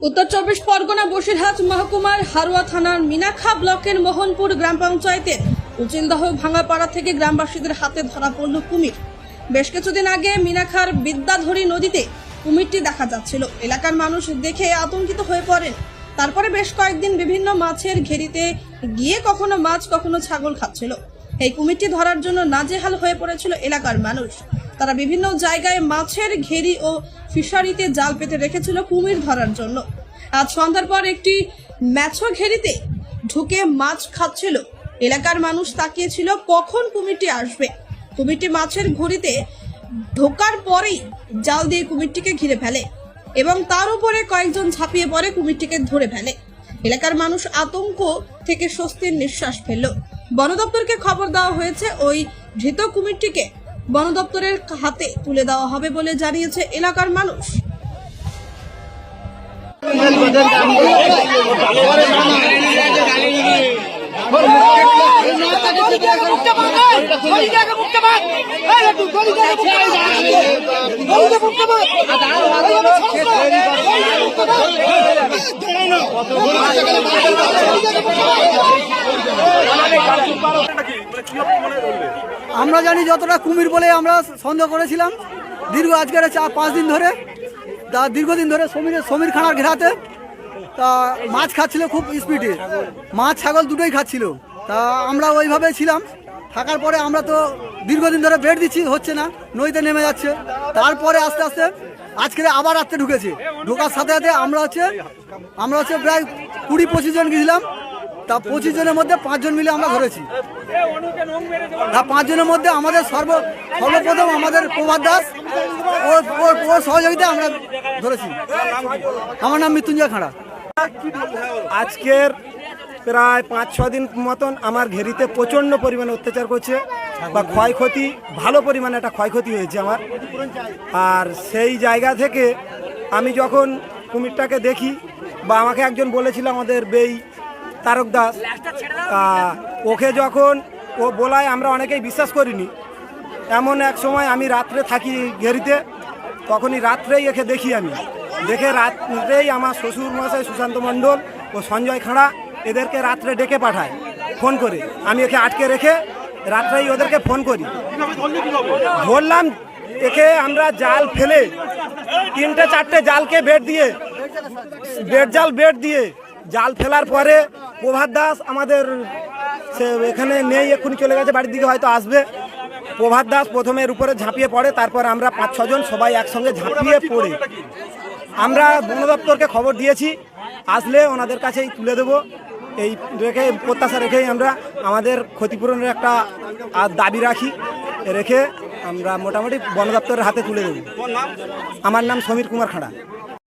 উত্তর চব্বিশ পরগনা বসিরহাট মহকুমার হারোয়া থানার মিনাখা ব্লকের মোহনপুর গ্রাম পঞ্চায়েতের উচিনদহ ভাঙাপাড়া থেকে গ্রামবাসীদের হাতে ধরা পড়ল কুমির। বেশ কিছুদিন আগে মিনাখার বিদ্যাধরী নদীতে কুমিরটি দেখা যাচ্ছিল। এলাকার মানুষ দেখে আতঙ্কিত হয়ে পড়েন। তারপরে বেশ কয়েকদিন বিভিন্ন মাছের ঘেরিতে গিয়ে কখনো মাছ, কখনো ছাগল খাচ্ছিল। এই কুমিরটি ধরার জন্য নাজেহাল হয়ে পড়েছিল এলাকার মানুষ। তারা বিভিন্ন জায়গায় মাছের ঘেরি ও ফিশারিতে জাল পেতে রেখেছিল কুমির ধরার জন্য। আজ সন্ধ্যার পর একটি ম্যাছো ঘেরিতে ঢুকে মাছ খাচ্ছিল। এলাকার মানুষ তাকিয়েছিল, কখন কুমিরটি আসবে? কুমিরটি মাছের ঘুরিতে ঢোকার পরেই জাল দিয়ে কুমিরটিকে ঘিরে ফেলে এবং তার উপরে কয়েকজন ঝাঁপিয়ে পড়ে কুমিরটিকে ধরে ফেলে। এলাকার মানুষ আতঙ্ক থেকে স্বস্তির নিঃশ্বাস ফেলল। বন দপ্তরকে খবর দেওয়া হয়েছে, ওই ধৃত কুমিরটিকে বন দপ্তরের হাতে তুলে দেওয়া হবে বলে জানিয়েছে এলাকার মানুষ। আমরা জানি যতটা কুমির বলে আমরা সন্দেহ করেছিলাম। দীর্ঘ আজকের চার পাঁচ দিন ধরে, তা দীর্ঘদিন ধরে সমীরের সমীর খানার ঘেরাতে, তা মাছ খাচ্ছিল খুব স্পিডে মাছ, ছাগল দুটোই খাচ্ছিল। তা আমরা ওইভাবে ছিলাম। থাকার পরে আমরা তো দীর্ঘদিন ধরে বেড দিচ্ছি, হচ্ছে না, নদীতে নেমে যাচ্ছে। তারপরে আস্তে আস্তে আজকে আবার রাত্রে ঢুকেছে। ঢোকার সাথে সাথে আমরা হচ্ছে আমরা হচ্ছে প্রায় কুড়ি পঁচিশ জন গেছিলাম। তা পঁচিশ জনের মধ্যে পাঁচজন মিলে আমরা ধরেছি। তা পাঁচজনের মধ্যে আমাদের সর্ব সর্বপ্রথম আমাদের প্রভাত দাস, ওর সহযোগিতা আমরা ধরেছি। আমার নাম মৃত্যুঞ্জয় খাড়া। আজকের প্রায় পাঁচ ছ দিন মতন আমার ঘেরিতে প্রচণ্ড পরিমাণে অত্যাচার করছে বা ক্ষয়ক্ষতি, ভালো পরিমাণে একটা ক্ষয়ক্ষতি হয়েছে আমার। আর সেই জায়গা থেকে আমি যখন কুমিরটাকে দেখি বা আমাকে একজন বলেছিল আমাদের বেই তারক দাস। ওকে যখন ও বলায় আমরা অনেকেই বিশ্বাস করিনি। এমন এক সময় আমি রাত্রে থাকি ঘেরিতে, তখনই রাত্রেই একে দেখি আমি। দেখে রাত্রেই আমার শ্বশুর মশাই সুশান্ত মণ্ডল ও সঞ্জয় খাঁড়া এদেরকে রাত্রে ডেকে পাঠায়, ফোন করে। আমি একে আটকে রেখে রাত্রেই ওদেরকে ফোন করি। ধরলাম একে আমরা জাল ফেলে, তিনটে চারটে জালকে বেড দিয়ে বেড জাল বেড দিয়ে জাল ফেলার পরে প্রভাত দাস আমাদের সে এখানে নেই এক্ষুনি চলে গেছে বাড়ির দিকে হয়তো আসবে। প্রভাত দাস প্রথমে উপরে ঝাঁপিয়ে পড়ে তারপর আমরা পাঁচ ছজন সবাই একসঙ্গে ঝাঁপিয়ে পড়ে। আমরা বন দপ্তরকে খবর দিয়েছি আসলে ওনাদের কাছেই তুলে দেব। এই রেখে প্রত্যাশা রেখেই আমরা আমাদের ক্ষতিপূরণের একটা দাবি রাখি রেখে আমরা মোটামুটি বন দপ্তরের হাতে তুলে দেব। আমার নাম সমীর কুমার খাড়া।